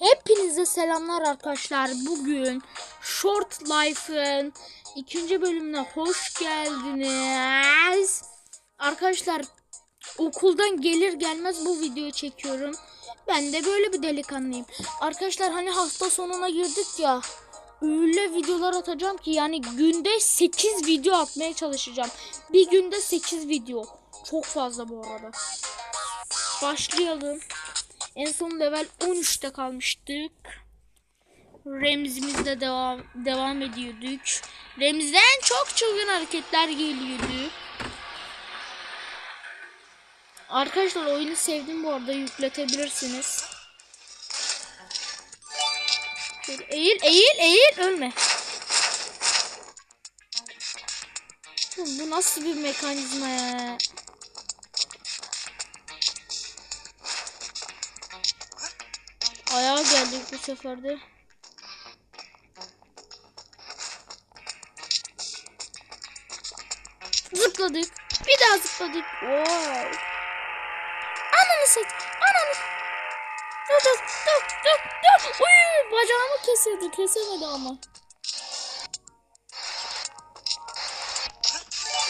Hepinize selamlar arkadaşlar. Bugün Short Life'ın ikinci bölümüne hoş geldiniz. Arkadaşlar okuldan gelir gelmez bu videoyu çekiyorum. Ben de böyle bir delikanlıyım. Arkadaşlar hani hafta sonuna girdik ya. Öyle videolar atacağım ki yani günde 8 video atmaya çalışacağım. Bir günde 8 video. Çok fazla bu arada. Başlayalım. En son level 13'te kalmıştık. Remzimizde devam devam ediyorduk. Remzden çok çılgın hareketler geliyordu. Arkadaşlar oyunu sevdim bu arada yükletebilirsiniz. Eğil eğil eğil ölme. Bu nasıl bir mekanizma ya? Ayağa geldik bu sefer de. Zıpladık. Bir daha zıpladık. Wow. Ananı sat. Ananı. Dur dur dur dur dur. Uy, bacağımı kesiyordu. Kesemedi ama.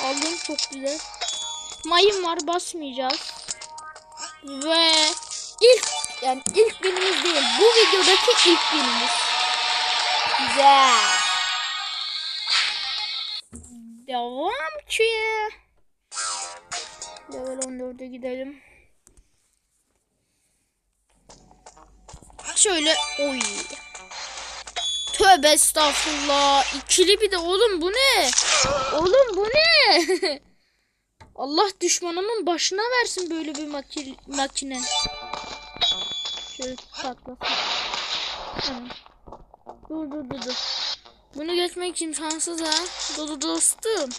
Aldım çok güzel. Mayın var basmayacağız. Ve ilk yani ilk günümüz değil. Bu videodaki ilk günümüz. Güzel. Devam ki. Level 14'e gidelim. Şöyle oy. Tövbe estağfurullah. İkili bir de oğlum bu ne? Oğlum bu ne? Allah düşmanımın başına versin böyle bir maki makine. Şöyle patlasın. Dur dur dur dur. Bunu geçmek imkansız ha. Dur dostum.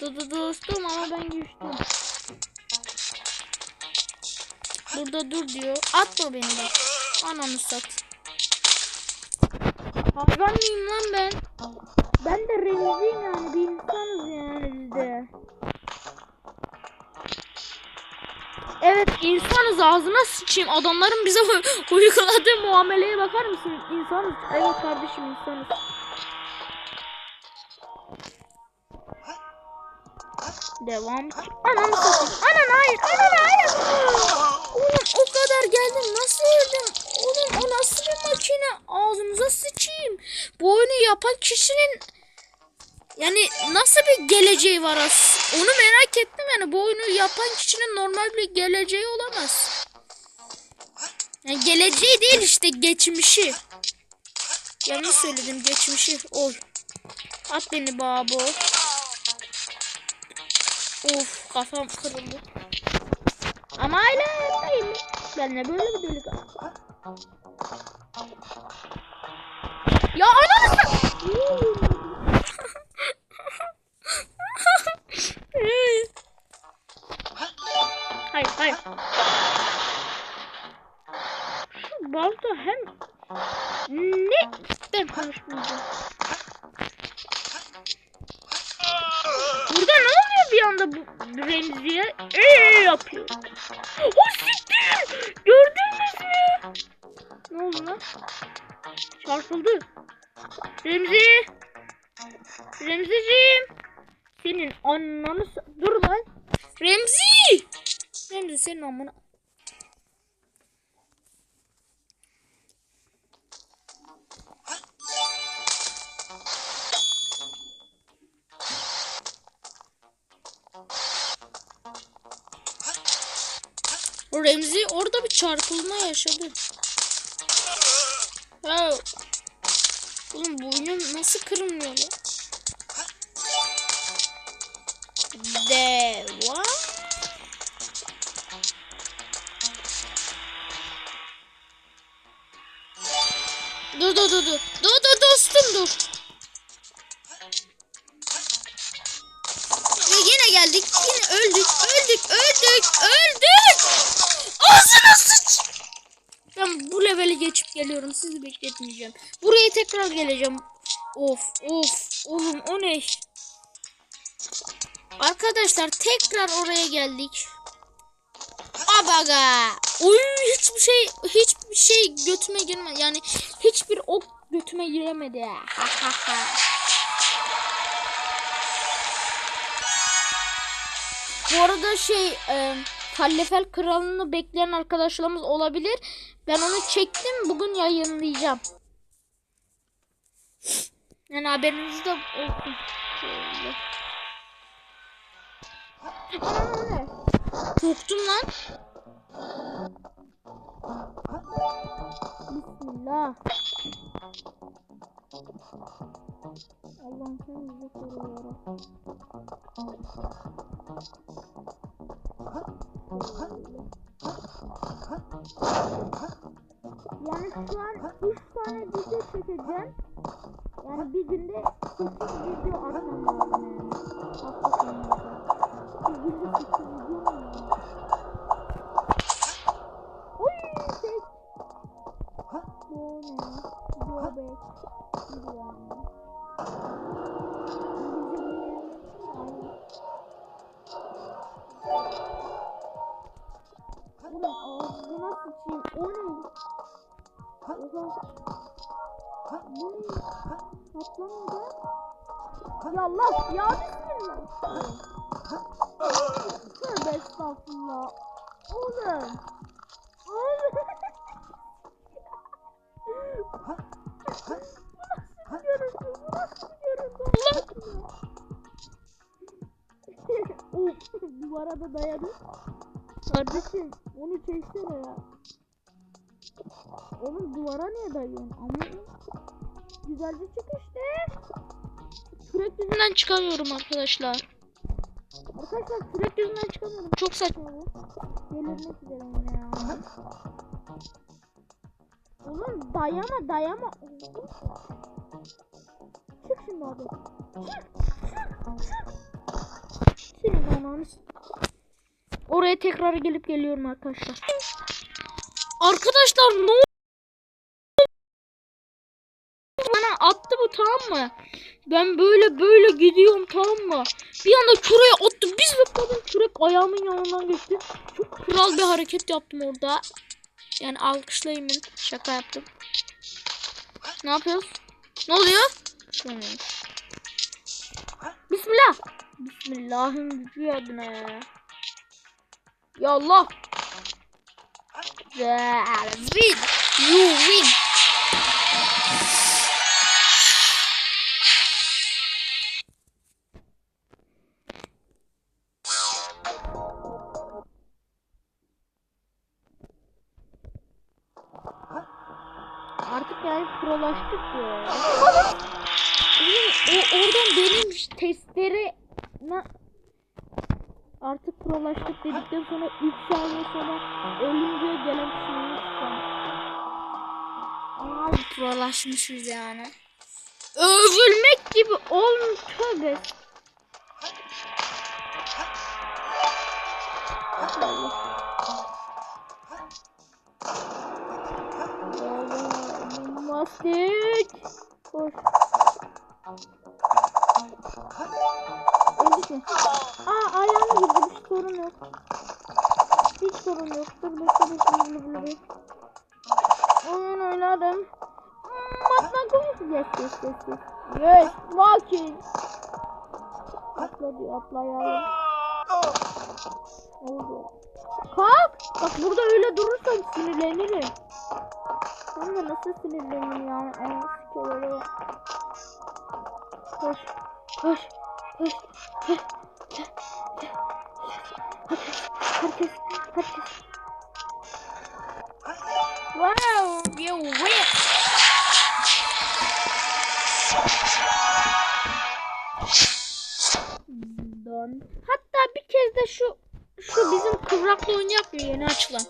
Dur dostum ama ben geçtim. Burada dur diyor. Atma beni bak. Ananı sat. Hayvan mıyım lan ben? Ben de remziyim yani bir insanız yani biz Evet insanız ağzına sıçayım. Adamların bize uyguladığı muameleye bakar mısın? İnsanız. Evet kardeşim insanız. Devam. Ananı satayım. Anan hayır. Anan hayır. Oğlum o kadar geldim. Nasıl öldüm? Oğlum o nasıl bir makine? Ağzımıza sıçayım. Bu oyunu yapan kişinin yani nasıl bir geleceği var as? Onu merak ettim yani bu oyunu yapan kişinin normal bir geleceği olamaz. Yani geleceği değil işte geçmişi. Yanlış söyledim geçmişi. Ol. At beni babo. Of kafam kırıldı. Ama hala hayattayım. Ben de böyle bir delik. Ya ananı hayır hayır. Şu balta hem ne ben konuşmayacağım. Burada ne oluyor bir anda bu Remzi'ye? Eee yapıyor. O siktir! Gördünüz mü? Ne oldu lan? Çarpıldı. Remzi! Remziciğim! Senin ananı... Dur lan! Remzi! Remzi senin amına... Remzi orada bir çarpılma yaşadı. Ya. Oğlum bu oyun nasıl kırılmıyor lan? Dur dur dur dur. Dostum dur. Ve yine geldik. Yine öldük. Öldük. Öldük. Öldük. Ağzına sıç. Ben bu leveli geçip geliyorum. Sizi bekletmeyeceğim. Buraya tekrar geleceğim. Of of. Oğlum o ne? Arkadaşlar tekrar oraya geldik. Aba aga. Uy hiçbir şey hiçbir şey götüme girmedi. Yani hiçbir ok götüme giremedi. Ha ha ha. Bu arada şey e, Kallefel kralını bekleyen arkadaşlarımız olabilir. Ben onu çektim. Bugün yayınlayacağım. Yani haberiniz de olsun. Korktum lan. Bismillah. Allah'ım sen bizi koru ya Rabbi. Yani şu an 3 tane video çekeceğim. Yani bir günde Ulan ağzına sıçayım. O ne? Oha. Bu ne? Patlamıyor da. Ya Allah ya bismillah. Tövbe estağfurullah. Oğlum. Oğlum. Görüntü, bu nasıl görüntü? Allah Of, duvara da dayadı. Kardeşim onu çeksene ya. Oğlum duvara niye dayıyorsun? Ama güzelce çık işte. Kürek yüzünden çıkamıyorum arkadaşlar. Arkadaşlar kürek yüzünden çıkamıyorum. Çok saçma bu. Delirmek üzereyim ya. Oğlum dayama dayama. Çık şimdi abi. Çık. Çık. Çık. Senin ananı Oraya tekrar gelip geliyorum arkadaşlar. Arkadaşlar ne? Bana attı bu tamam mı? Ben böyle böyle gidiyorum tamam mı? Bir anda şuraya attı. Biz zıpladım. Kürek ayağımın yanından geçti. Çok kral bir hareket yaptım orada. Yani alkışlayın. Şaka yaptım. Ne yapıyoruz? Ne oluyor? Bismillah. Bismillah'ın gücü adına. Ya Allah. Win. You win. Artık yani prolaştık ya. Oradan benim testere artık prolaştık dedikten sonra 3 saniye sonra ölünce gelen kısmını Abi prolaşmışız yani. Övülmek gibi olmuş tövbe. Mastik. Koş. Öldük mü? Aa ayağım girdi. Hiç sorun yok. Hiç sorun yok. Dur bekle bekle bekle bekle. Oyun oynadım. Matmakum. Yes yes yes yes. Yes. Walking. Atla diyor atlayalım. Oldu. Kalk. Bak burada öyle durursan sinirlenirim. Ben de nasıl sinirlenirim yani. Böyle. Koş. Koş. Koş. Herkes. Herkes. Wow. You win. Dön. Hatta bir kez de şu şu bizim kıvraklı oyun yapmıyor yeni açılan.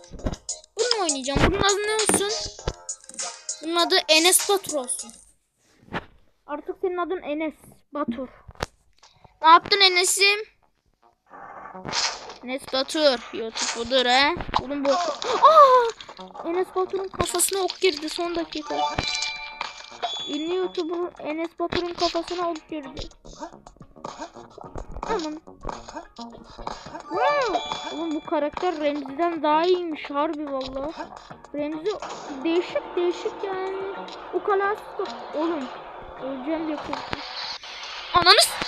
Bunu oynayacağım. Bunun adı ne olsun? Bunun adı Enes Batur olsun. Artık senin adın Enes Batur. Ne yaptın Enes'im? Enes Batur. YouTube budur he. Oğlum bu... Aa! Enes Batur'un kafasına ok girdi son dakika. Ünlü YouTuber Enes Batur'un kafasına ok girdi. Aman. Wow. Oğlum bu karakter Remzi'den daha iyiymiş harbi valla. Remzi değişik değişik yani. O kalası Oğlum öleceğim diye korktum. Ananı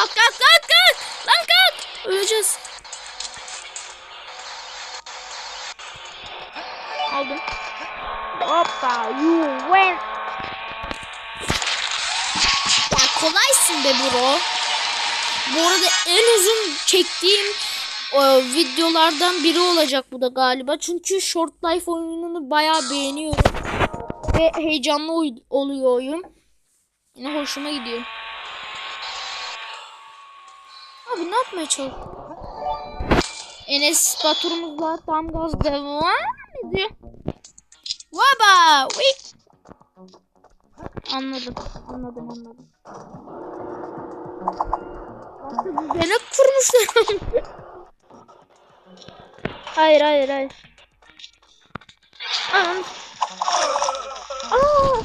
Kalk kalk kalk kalk. Lan kalk. Öleceğiz. Aldım. Hoppa you win. Ya kolaysın be bro. Bu arada en uzun çektiğim e, videolardan biri olacak bu da galiba. Çünkü Short Life oyununu bayağı beğeniyorum. Ve heyecanlı oluyor oyun. Yine hoşuma gidiyor. Abi ne yapmaya çalışıyorsun? Enes Batur'umuzla tam gaz devam ediyor. Vaba! Anladım. Anladım anladım. Güzel kurmuşlar. hayır hayır hayır. Aa. Aa,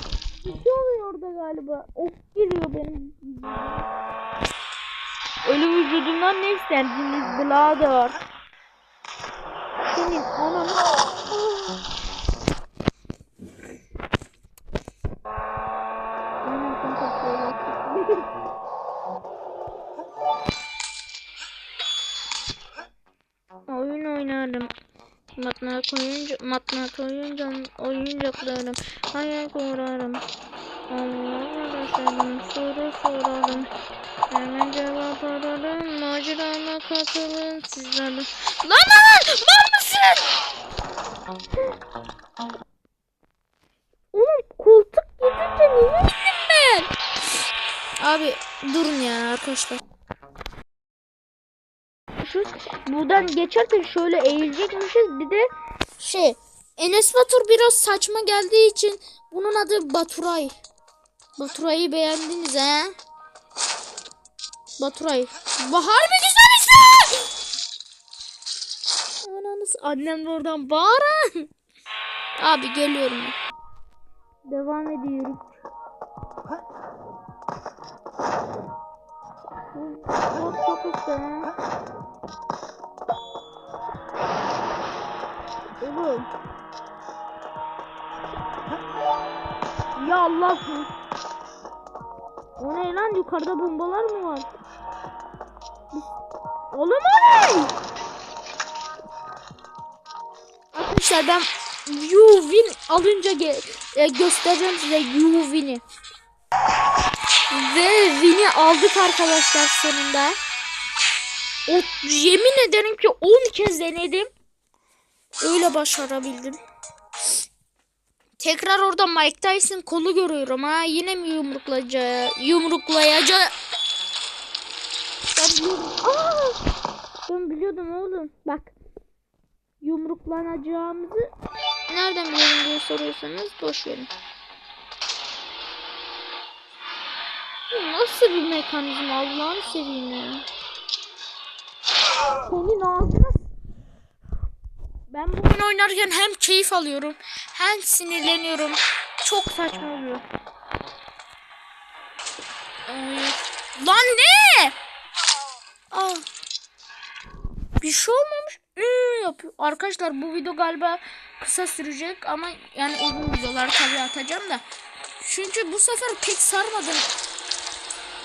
bir şey oluyor orada galiba. Ok giriyor benim. Ölü vücudumdan ne isterdiniz birader? Senin ananı... Oyun oynarım. Matına koyunca, matına koyunca oyuncaklarım. Hayal kurarım. Arkadaşlarım soru sorarım. Hemen cevap ararım. Macerama katılın sizlerle. Lan lan! Var mısın? Oğlum koltuk gidince niye indim ben? Abi durun ya arkadaşlar. Şu buradan geçerken şöyle eğilecekmişiz. Bir de şey Enes Batur biraz saçma geldiği için bunun adı Baturay. Baturay'ı beğendiniz he? Baturay. Bahar mı güzel ismi? Ananız annem de oradan bağırın. Abi geliyorum. Devam ediyorum. Çok çok güzel. Oğlum. Ya Allah'ım. O ne lan yukarıda bombalar mı var? Oğlum o ne? Arkadaşlar ben Yuvin alınca e, göstereceğim size Yuvin'i. Ve Win'i aldık arkadaşlar sonunda. O, yemin ederim ki 10 kez denedim. Öyle başarabildim. Tekrar orada Mike Tyson kolu görüyorum ha. Yine mi yumruklayacak? Yumruklayacak. Ben. Aa! Ben biliyordum oğlum. Bak. Yumruklanacağımızı nereden biliyorum diye soruyorsanız boş verin. Bu nasıl bir mekanizma Allah'ını seveyim ya. Senin ağzına ben bu oyunu oynarken hem keyif alıyorum hem sinirleniyorum. Çok saçma oluyor. Ay. Lan ne? Aa. Şey olmamış. Iı, yapıyor. Arkadaşlar bu video galiba kısa sürecek ama yani uzun videolar tabii atacağım da. Çünkü bu sefer pek sarmadım.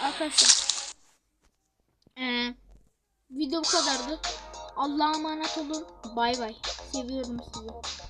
Arkadaşlar. Ee, video bu kadardı. Allah'a emanet olun. Bay bay. Seviyorum sizi.